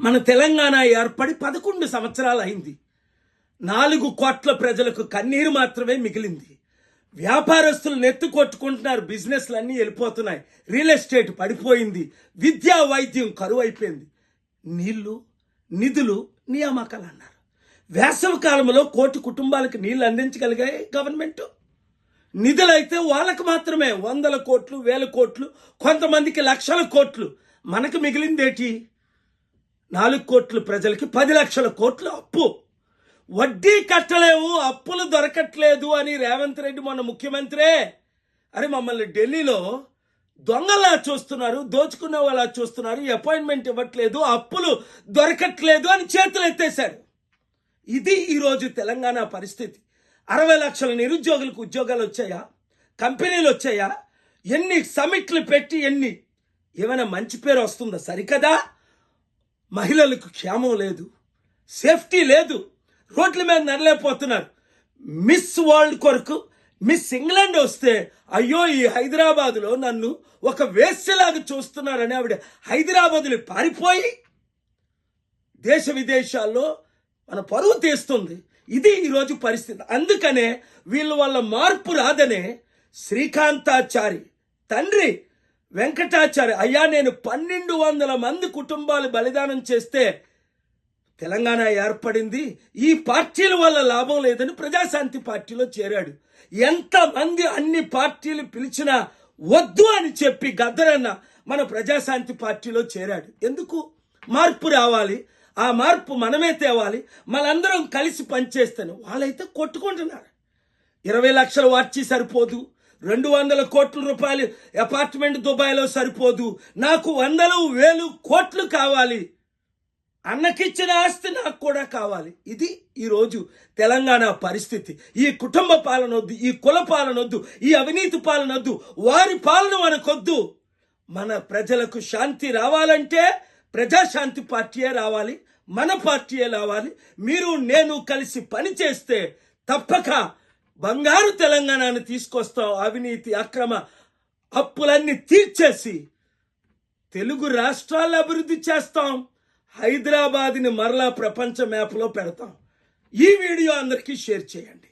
మన తెలంగాణ ఏర్పడి పదకొండు సంవత్సరాలు అయింది నాలుగు కోట్ల ప్రజలకు కన్నీరు మాత్రమే మిగిలింది. వ్యాపారస్తులు నెత్తు కొట్టుకుంటున్నారు బిజినెస్లు అన్నీ వెళ్ళిపోతున్నాయి రియల్ ఎస్టేట్ పడిపోయింది విద్యా వైద్యం కరువు అయిపోయింది నీళ్ళు నిధులు నియామకాలు అన్నారు వేసవి కాలంలో కోటి కుటుంబాలకు నీళ్ళు అందించగలిగాయి గవర్నమెంట్. నిధులైతే వాళ్ళకు మాత్రమే వందల కోట్లు వేల కోట్లు కొంతమందికి లక్షల కోట్లు మనకు మిగిలిందేటి? నాలుగు కోట్ల ప్రజలకి పది లక్షల కోట్లు అప్పు. వడ్డీ కట్టలేవు అప్పులు దొరకట్లేదు అని రేవంత్ రెడ్డి మొన్న ముఖ్యమంత్రే. అరే మమ్మల్ని ఢిల్లీలో దొంగలా చూస్తున్నారు దోచుకునే వాళ్ళ చూస్తున్నారు అపాయింట్మెంట్ ఇవ్వట్లేదు అప్పులు దొరకట్లేదు అని చేతులు ఎత్తేశారు. ఇది ఈరోజు తెలంగాణ పరిస్థితి. అరవై లక్షల నిరుద్యోగులకు ఉద్యోగాలు వచ్చాయా? కంపెనీలు వచ్చాయా? ఎన్ని సమిట్లు పెట్టి ఎన్ని? ఏమైనా మంచి పేరు వస్తుందా? సరికదా? మహిళలకు క్షేమం లేదు సేఫ్టీ లేదు రోడ్ల మీద నడలేకపోతున్నారు. మిస్ వరల్డ్ కొరకు మిస్ ఇంగ్లాండ్ వస్తే అయ్యో ఈ హైదరాబాద్లో నన్ను ఒక వేస్యలాగా చూస్తున్నారని ఆవిడ హైదరాబాదులు పారిపోయి దేశ విదేశాల్లో మన పరువు తీస్తుంది. ఇది ఈరోజు పరిస్థితి. అందుకనే వీళ్ళ వల్ల మార్పు రాదనే శ్రీకాంతాచారి తండ్రి వెంకటాచారి అయ్యా నేను పన్నెండు వందల మంది కుటుంబాలు బలిదానం చేస్తే తెలంగాణ ఏర్పడింది. ఈ పార్టీల వల్ల లాభం లేదని ప్రజాశాంతి పార్టీలో చేరాడు. ఎంతమంది అన్ని పార్టీలు పిలిచినా వద్దు అని చెప్పి గద్దరన్న మన ప్రజాశాంతి పార్టీలో చేరాడు. ఎందుకు? మార్పు రావాలి. ఆ మార్పు మనమే తేవాలి. మనందరం కలిసి పనిచేస్తాను. వాళ్ళైతే కొట్టుకుంటున్నారు. ఇరవై లక్షల వార్చి సరిపోదు. రెండు వందల కోట్ల రూపాయలు అపార్ట్మెంట్ దుబాయ్లో సరిపోదు. నాకు వందలు వేలు కోట్లు కావాలి. అన్నకిచ్చిన ఆస్తి నాకు కూడా కావాలి. ఇది ఈరోజు తెలంగాణ పరిస్థితి. ఈ కుటుంబ పాలన వద్దు ఈ కుల పాలన వద్దు ఈ అవినీతి పాలన వద్దు వారి పాలన మనకొద్దు. మన ప్రజలకు శాంతి రావాలంటే ప్రజాశాంతి పార్టీయే రావాలి మన పార్టీయే రావాలి. మీరు నేను కలిసి పనిచేస్తే తప్పక బంగారు తెలంగాణను తీసుకొస్తాం అవినీతి అక్రమ అప్పులన్నీ తీర్చేసి తెలుగు రాష్ట్రాలు అభివృద్ధి చేస్తాం. హైదరాబాద్ని మరలా ప్రపంచ మ్యాప్లో పెడతాం. ఈ వీడియో అందరికీ షేర్ చేయండి.